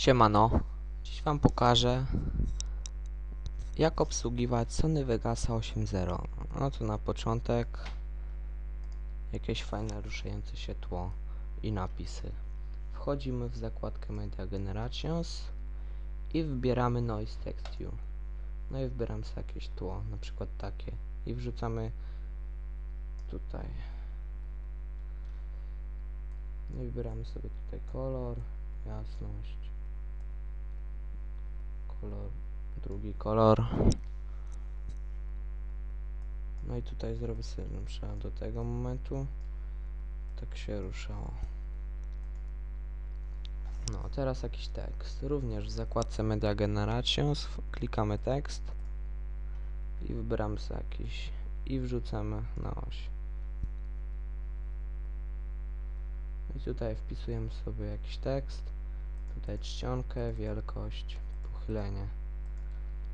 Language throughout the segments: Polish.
Siemano, dziś wam pokażę jak obsługiwać Sony Vegasa 8.0 No to na początek jakieś fajne ruszające się tło i napisy. Wchodzimy w zakładkę Media Generations i wybieramy Noise Texture No i wybieramy sobie jakieś tło, na przykład takie. I wrzucamy tutaj. No i wybieramy sobie tutaj kolor, jasność kolor, drugi kolor. No i tutaj zrobię sobie przykład do tego momentu. Tak się ruszało. No, teraz jakiś tekst. Również w zakładce Media Generations klikamy tekst i wybieramy sobie jakiś i wrzucamy na oś. I tutaj wpisujemy sobie jakiś tekst. Tutaj czcionkę, wielkość, pochylenie.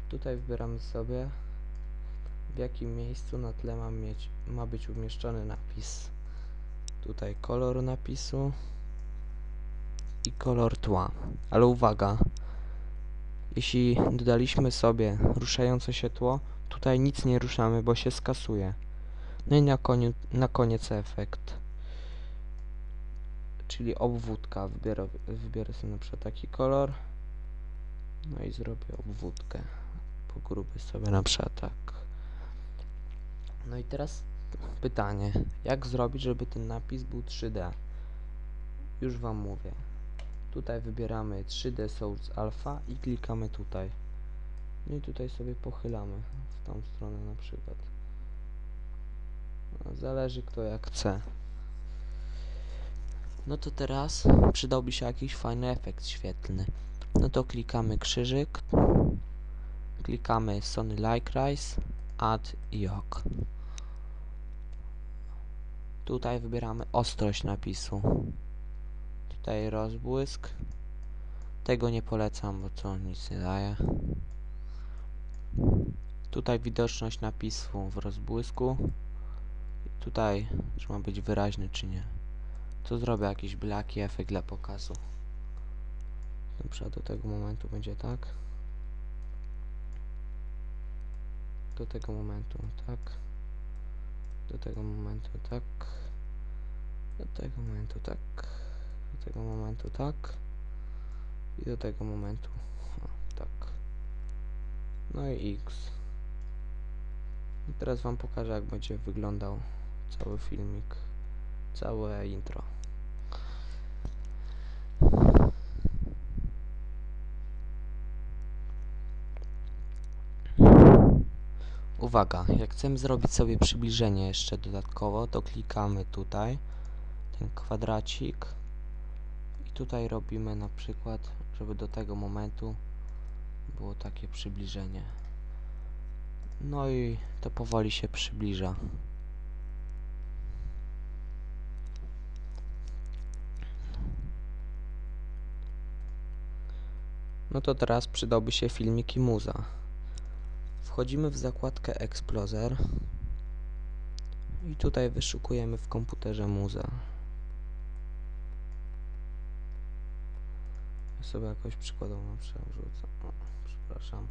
Tutaj wybieramy sobie w jakim miejscu na tle ma, mieć, ma być umieszczony napis. Tutaj kolor napisu i kolor tła. Ale uwaga, jeśli dodaliśmy sobie ruszające się tło, tutaj nic nie ruszamy, bo się skasuje. No i na, koniu, na koniec efekt. Czyli obwódka. Wybiorę, wybiorę sobie na przykład taki kolor. No i zrobię obwódkę. Pogrubię sobie na przykład tak. No i teraz pytanie. Jak zrobić, żeby ten napis był 3D? Już wam mówię. Tutaj wybieramy 3D Source Alpha i klikamy tutaj. No i tutaj sobie pochylamy w tą stronę na przykład. No, zależy kto jak chce. No to teraz przydałby się jakiś fajny efekt świetlny. No to klikamy krzyżyk, klikamy Sony Lycrise, Add i OK. Tutaj wybieramy ostrość napisu. Tutaj rozbłysk. Tego nie polecam, bo to nic nie daje. Tutaj widoczność napisu w rozbłysku. Tutaj, czy ma być wyraźny, czy nie. To zrobię jakiś blaki efekt dla pokazu. Przykład do tego momentu będzie tak. Do tego momentu tak. Do tego momentu tak. Do tego momentu tak. Do tego momentu tak. I do tego momentu o, tak. No i X. I teraz wam pokażę jak będzie wyglądał cały filmik. Całe intro. Uwaga, jak chcemy zrobić sobie przybliżenie jeszcze dodatkowo, to klikamy tutaj, ten kwadracik i tutaj robimy na przykład, żeby do tego momentu było takie przybliżenie. No i to powoli się przybliża. No to teraz przydałby się filmik i muza. Wchodzimy w zakładkę Explorer i tutaj wyszukujemy w komputerze muzę. Ja sobie jakoś przykładową przerzucę. O, przepraszam.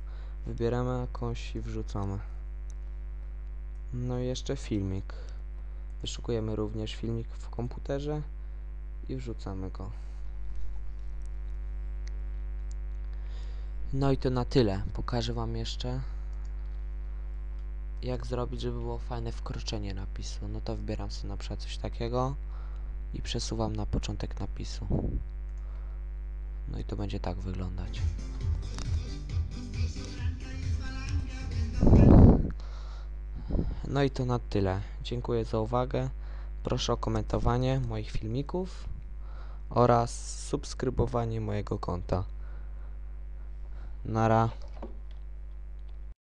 Wybieramy jakąś i wrzucamy. No i jeszcze filmik. Wyszukujemy również filmik w komputerze i wrzucamy go. No i to na tyle. Pokażę Wam jeszcze jak zrobić, żeby było fajne wkroczenie napisu. No to wybieram sobie na przykład coś takiego i przesuwam na początek napisu. No i to będzie tak wyglądać. No i to na tyle. Dziękuję za uwagę. Proszę o komentowanie moich filmików oraz subskrybowanie mojego konta. Nara.